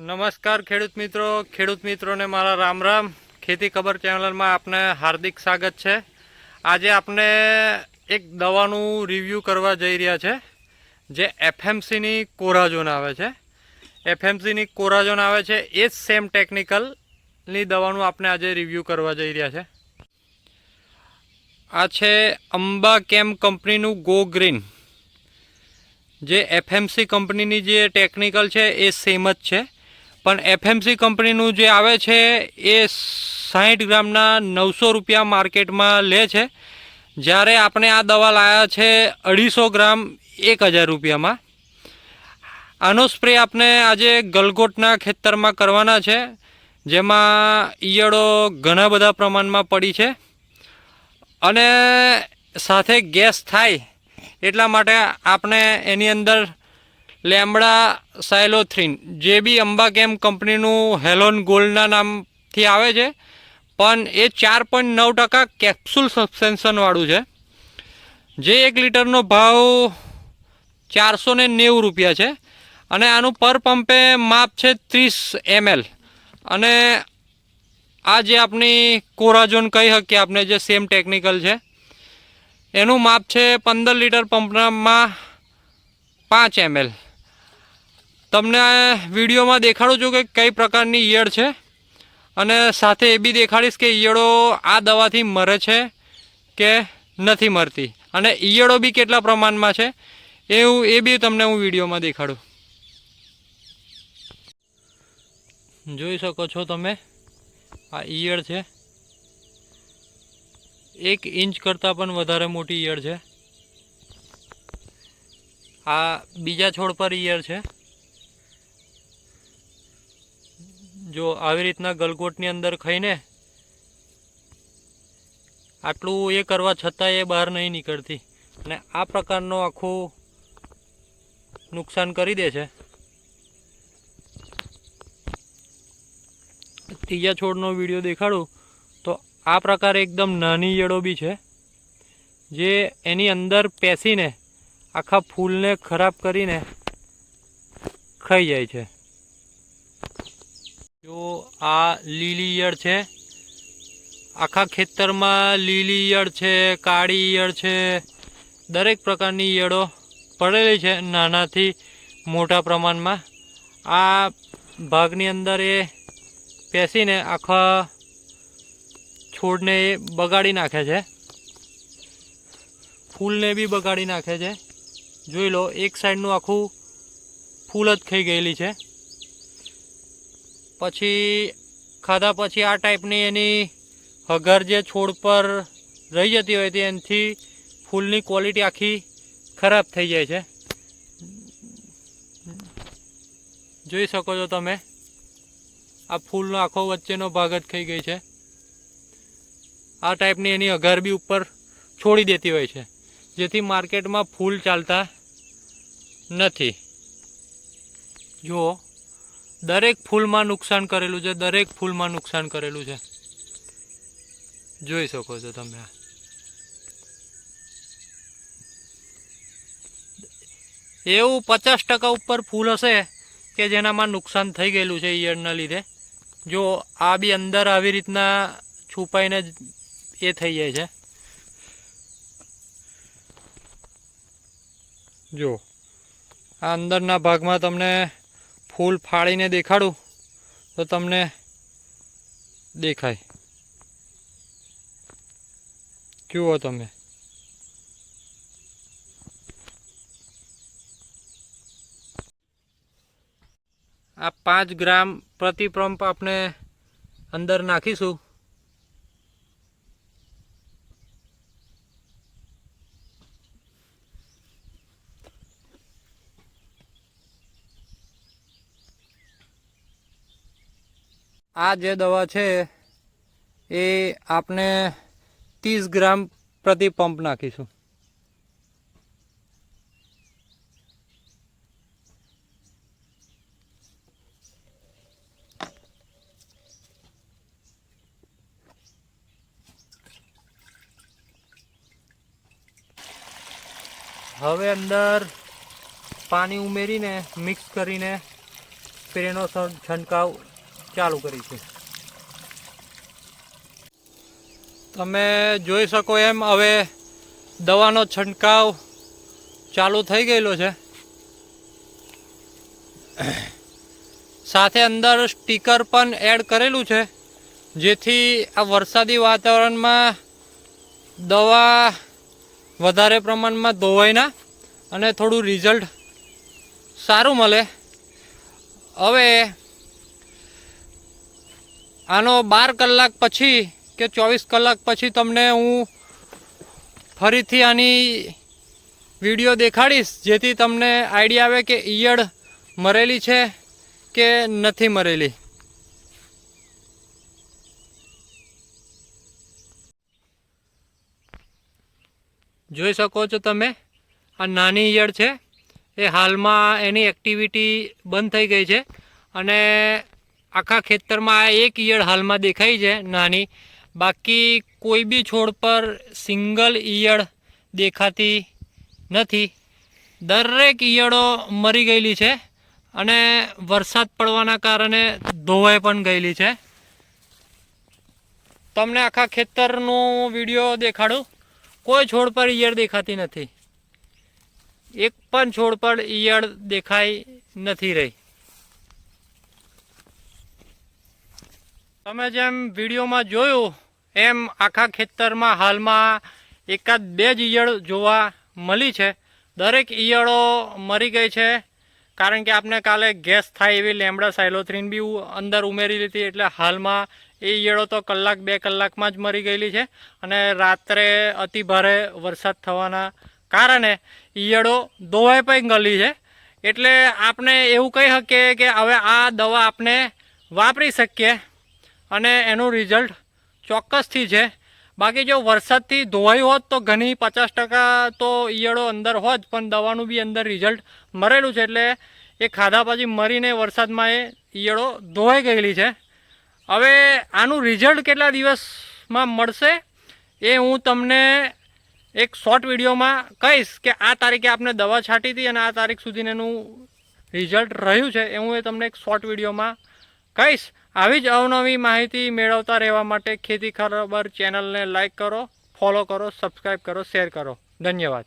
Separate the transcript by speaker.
Speaker 1: નમસ્કાર ખેડૂત મિત્રો. ખેડૂત મિત્રોને મારા રામ રામ. ખેતી ખબર ચેનલમાં આપને હાર્દિક સ્વાગત છે. આજે આપણે એક દવાનું રિવ્યૂ કરવા જઈ રહ્યા છે, જે એફએમસીની કોરાજોન આવે છે. એફએમસીની કોરાજોન આવે છે. એ જ સેમ ટેકનિકલની દવાનું આપણે આજે રિવ્યૂ કરવા જઈ રહ્યા છે. આ છે અંબા કેમ કંપનીનું ગો ગ્રીન જે એફએમસી કંપનીની જે ટેકનિકલ છે, એ સેમ જ છે. પણ એફએમસી કંપનીનું જે આવે છે, એ સાહીઠ ગ્રામના નવસો રૂપિયા માર્કેટમાં લે છે. જ્યારે આપણે આ દવા લાવ્યા છે અઢીસો ગ્રામ એક હજાર રૂપિયામાં. આનો સ્પ્રે આપણે આજે ગલગોટના ખેતરમાં કરવાના છે, જેમાં ઈયળો ઘણા બધા પ્રમાણમાં પડી છે. અને સાથે ગેસ થાય એટલા માટે આપણે એની અંદર લેમડા સાયલોથ્રીન, જે બી અંબા કેમ કંપનીનું હેલોન ગોલ્ડના નામથી આવે છે, પણ એ ચાર પોઈન્ટ નવ ટકા કેપ્સ્યુલ સબસ્ટેન્શનવાળું છે. જે એક લીટરનો ભાવ ચારસો ને નેવું રૂપિયા છે અને આનું પર પંપે માપ છે ત્રીસ એમએલ. અને આ જે આપણી કોરાઝોન કહી શકીએ આપણે, જે સેમ ટેકનિકલ છે, એનું માપ છે પંદર લીટર પંપમાં પાંચ એમએલ. તમને વિડીયોમાં દેખાડું છું કે કઈ પ્રકારની ઈયળ છે. અને સાથે એ બી દેખાડીશ કે ઈયળો આ દવાથી મરે છે કે નથી મરતી. અને ઈયળો બી કેટલા પ્રમાણમાં છે એ હું એ બી તમને હું વિડીયોમાં દેખાડું. જોઈ શકો છો તમે, આ ઈયળ છે. એક ઇંચ કરતાં પણ વધારે મોટી ઈયળ છે. આ બીજા છોડ પર ઈયળ છે. જો આવી રીતના ગલગોટની અંદર ખાઈને આટલું એ કરવા છતાં એ બહાર નહીં નીકળતી. અને આ પ્રકારનો આખું નુકસાન કરી દે છે. ત્રીજા છોડનો વીડિયો દેખાડું, તો આ પ્રકારે એકદમ નાની યડો બી છે, જે એની અંદર પેસીને આખા ફૂલને ખરાબ કરીને ખાઈ જાય છે. જો આ લીલી ઈયળ છે, આખા ખેતરમાં લીલી ઈયળ છે, કાળી ઈયળ છે, દરેક પ્રકારની ઈયળો પડેલી છે નાનાથી મોટા પ્રમાણમાં. આ ભાગની અંદર એ પેસીને આખા છોડને એ બગાડી નાખે છે. ફૂલને બી બગાડી નાખે છે. જોઈ લો, એક સાઈડનું આખું ફૂલ જ ખાઈ ગયેલી છે. પછી ખાધા પછી આ ટાઈપની એની હગર જે છોડ પર રહી જતી હોય તે એનાથી ફૂલની ક્વોલિટી આખી ખરાબ થઈ જાય છે. જોઈ શકો છો તમે, આ ફૂલનો આખો વચ્ચેનો ભાગ જ ખાઈ ગઈ છે. આ ટાઈપની એની અઘર બી ઉપર છોડી દેતી હોય છે, જેથી માર્કેટમાં ફૂલ ચાલતા નથી. જુઓ દરેક ફૂલમાં નુકસાન કરેલું છે, દરેક ફૂલમાં નુકસાન કરેલું છે. જોઈ શકો છો તમે એવું પચાસ ટકા ઉપર ફૂલ હશે કે જેનામાં નુકસાન થઈ ગયેલું છે ઈયળના લીધે. જો આ બી અંદર આવી રીતના છુપાઈને એ થઈ જાય છે. જો, આ અંદરના ભાગમાં તમને ફૂલ ફાળીને દેખાડું તો તમને દેખાય. જુઓ તમે. આ પાંચ ગ્રામ પ્રતિ પંપ આપણે અંદર નાખીશું. આ જે દવા છે, એ આપણે ત્રીસ ગ્રામ પ્રતિ પંપ નાખીશું. હવે અંદર પાણી ઉમેરીને મિક્સ કરીને સ્પ્રેનો છંટકાવ ચાલુ કરીશું તમે જોઈ શકો એમ, હવે દવાનો છંટકાવ ચાલુ થઈ ગયેલો છે. સાથે અંદર સ્ટીકર પણ એડ કરેલું છે, જેથી આ વરસાદી વાતાવરણમાં દવા વધારે પ્રમાણમાં ધોવાય ના અને થોડું રિઝલ્ટ સારું મળે. હવે આનો બાર કલાક પછી કે ચોવીસ કલાક પછી તમને હું ફરીથી આની વીડિયો દેખાડીશ, જેથી તમને આઈડિયા આવે કે ઈયળ મરેલી છે કે નથી મરેલી. જોઈ શકો છો તમે, આ નાની ઈયળ છે. એ હાલમાં એની એક્ટિવિટી બંધ થઈ ગઈ છે. અને આખા ખેતરમાં આ એક ઈયળ હાલમાં દેખાય છે નાની. બાકી કોઈ બી છોડ પર સિંગલ ઈયળ દેખાતી નથી. દરેક ઈયળો મરી ગયેલી છે અને વરસાદ પડવાના કારણે ધોવાઈ પણ ગયેલી છે. તમને આખા ખેતરનો વીડિયો દેખાડું. કોઈ છોડ પર ઈયળ દેખાતી નથી. એક પણ છોડ પર ઈયળ દેખાઈ નથી રહી. તમે જેમ વિડીયોમાં જોયું, એમ આખા ખેતરમાં હાલમાં એકાદ બે જ ઈયળ જોવા મળી છે. દરેક ઈયળો મરી ગઈ છે, કારણ કે આપણે કાલે ગેસ થાય એવી લેમડા સાયલોથ્રીન બી અંદર ઉમેરી લીધી, એટલે હાલમાં એ ઈયળો તો કલાક બે કલાકમાં જ મરી ગયેલી છે. અને રાત્રે અતિભારે વરસાદ થવાના કારણે ઈયળો દોવાઈ પણ ગયેલી છે. એટલે આપણે એવું કહી શકીએ કે હવે આ દવા આપણે વાપરી શકીએ. અને એનું રિઝલ્ટ ચોક્કસથી છે. બાકી જો વરસાદથી ધોવાયું હોત તો ઘણી પચાસ ટકા તો ઈયળો અંદર હોત, પણ દવાનું બી અંદર રિઝલ્ટ મરેલું છે એટલે એ ખાધા પછી મરીને વરસાદમાં એ ઈયળો ધોવાઈ ગયેલી છે. હવે આનું રિઝલ્ટ કેટલા દિવસમાં મળશે એ હું તમને એક શોર્ટ વિડીયોમાં કહીશ કે આ તારીખે આપણે દવા છાંટી હતી અને આ તારીખ સુધી એનું રિઝલ્ટ રહ્યું છે. એ હું એ તમને એક શોર્ટ વિડીયોમાં કહીશ આવી જ અવનવી માહિતી મેળવતા રહેવા માટે ખેતી ખબર ચેનલને લાઇક કરો, ફોલો કરો સબસ્ક્રાઈબ કરો, શેર કરો. ધન્યવાદ.